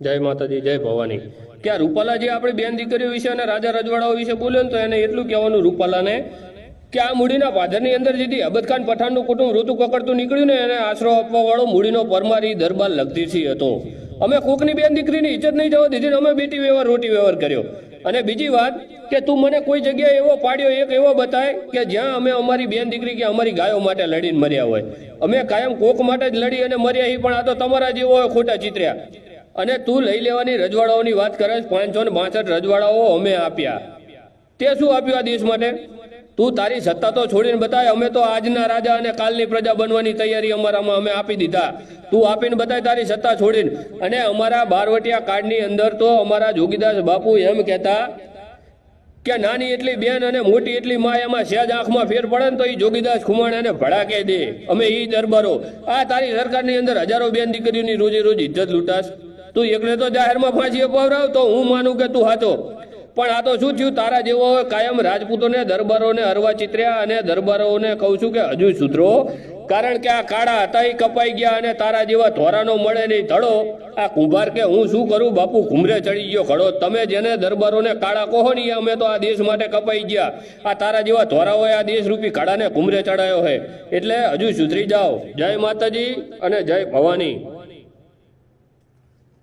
જય માતાજી, જય ભવાની. કે આ રૂપાલા આપણી બેન દીકરીઓ વિશે અને રાજા રજવાડાઓ વિશે બોલ્યો ને તો એને એટલું કહેવાનું, રૂપાલાને, કે આ મૂડીના પાદરની અંદર જેથી અબદખાન પઠાણનું કુટુંબ ઋતુ પકડતું નીકળ્યું ને એને આશરો આપવા વાળો મૂડીનો પરમારી દરબાર લગતીસિંહ હતો. અમે કોકની બેન દીકરીની ઇજ્જત નહીં જવા દીધી અમે બેટી વ્યવહાર, રોટી વ્યવહાર કર્યો. અને બીજી વાત કે તું મને કોઈ જગ્યાએ એવો પાડ્યો, એક એવો બતાય કે જ્યાં અમે અમારી બેન દીકરી કે અમારી ગાયો માટે લડીને મર્યા હોય. અમે કાયમ કોક માટે જ લડી અને મર્યા એ પણ આ તો તમારા જેવો ખોટા ચિત્ર્યા. અને તું લઈ લેવાની રજવાડાઓની વાત કરે પાંચસો ને બાસઠ રજવાડાઓ અમે આપ્યા. તે શું આપ્યું આ દેશ માટે? તું તારી સત્તા તો છોડીને બતાય, અમે તો આજના રાજા અને કાલની પ્રજા બનવાની તૈયારી અમારામાં અમે આપી દીધા. તું આપીને બતાય તારી સત્તા છોડીને. અને અમારા બારવટિયા કાર્ડની અંદર તો અમારા જોગીદાસ બાપુ એમ કહેતા કે નાની એટલી બેન અને મોટી એટલી માં એમાં સહેજ આંખમાં ફેર પડે ને તો એ જોગીદાસ ખુમાણ એને ભડાકે દે. અમે એ દરબારો. આ તારી સરકારની અંદર હજારો બેન દીકરીઓની રોજે રોજ ઇજ્જત લૂંટાશ. તું એકને તો જાહેરમાં ફાંસી અપાવરાવ તો હું માનું કે તું હાચો. પણ આ તો શું થયું? તારા જેવો કાયમ રાજપૂતોને, દરબારોને હરવા ચિત્ર્યા અને દરબારોને કહું છું કે હજુ સુધરો. કારણ કે આ કાળા હતા એ કપાઈ ગયા અને તારા જેવા ધોરાનો મળે નહીં, ધડો. આ કુંભાર કે હું શું કરું? બાપુ, ઘુમરે ચડી ગયો ખડો તમે જેને દરબારોને કાળા કહો ને અમે તો આ દેશ માટે કપાઈ ગયા. આ તારા જેવા ધોરાઓએ આ દેશ રૂપી કાળાને ઘુમરે ચડાયો છે એટલે હજુ સુધરી જાઓ. જય માતાજી અને જય ભવાની.